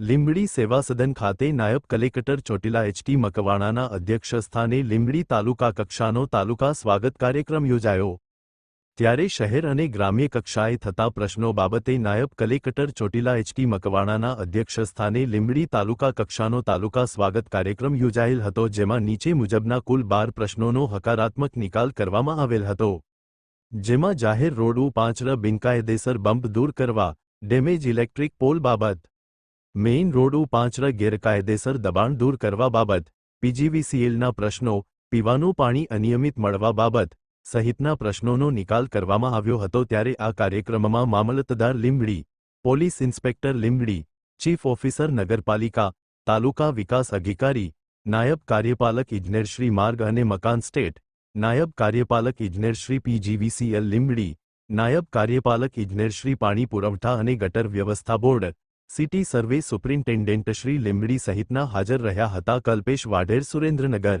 લીંબડી સેવા સદન ખાતે નાયબ કલેક્ટર ચોટીલા એચટી મકવાણાના અધ્યક્ષસ્થાને લીંબડી તાલુકા કક્ષાનો તાલુકા સ્વાગત કાર્યક્રમ યોજાયો. ત્યારે શહેર અને ગ્રામ્ય કક્ષાએ થતા પ્રશ્નો બાબતે નાયબ કલેક્ટર ચોટીલા એચટી મકવાણાના અધ્યક્ષસ્થાને લીંબડી તાલુકા કક્ષાનો તાલુકા સ્વાગત કાર્યક્રમ યોજાયેલ હતો, જેમાં નીચે મુજબના કુલ બાર પ્રશ્નોનો હકારાત્મક નિકાલ કરવામાં આવેલ હતો. જેમાં જાહેર રોડ પાંચર બિનકાયદેસર બમ્પ દૂર કરવા, ડેમેજ ઇલેક્ટ્રિક પોલ બાબત મેઇન રોડ ઉપાંચરા ગેરકાયદેસર દબાણ દૂર કરવા બાબત પીજીવીસીએલના પ્રશ્નો, પીવાનું પાણી અનિયમિત મળવા બાબત, સહિતના પ્રશ્નોનો નિકાલ કરવામાં આવ્યો હતો ત્યારે આ કાર્યક્રમમાં મામલતદાર Limbdi, police inspector Limbdi, chief officer નગરપાલિકા, તાલુકા વિકાસ અધિકારી, નાયબ કાર્યપાલક ઇજનેરશ્રી માર્ગ અને મકાન સ્ટેટ, નાયબ કાર્યપાલક ઇજનેરશ્રી પીજીવીસીએલ લીંબડી, નાયબ કાર્યપાલક ઇજનેરશ્રી પાણી પુરવઠા અને ગટર વ્યવસ્થા board city survey superintendent Shri Limbdi સહિતના હાજર રહ્યા હતા કલ્પેશ વાઢેર સુરેન્દ્રનગર.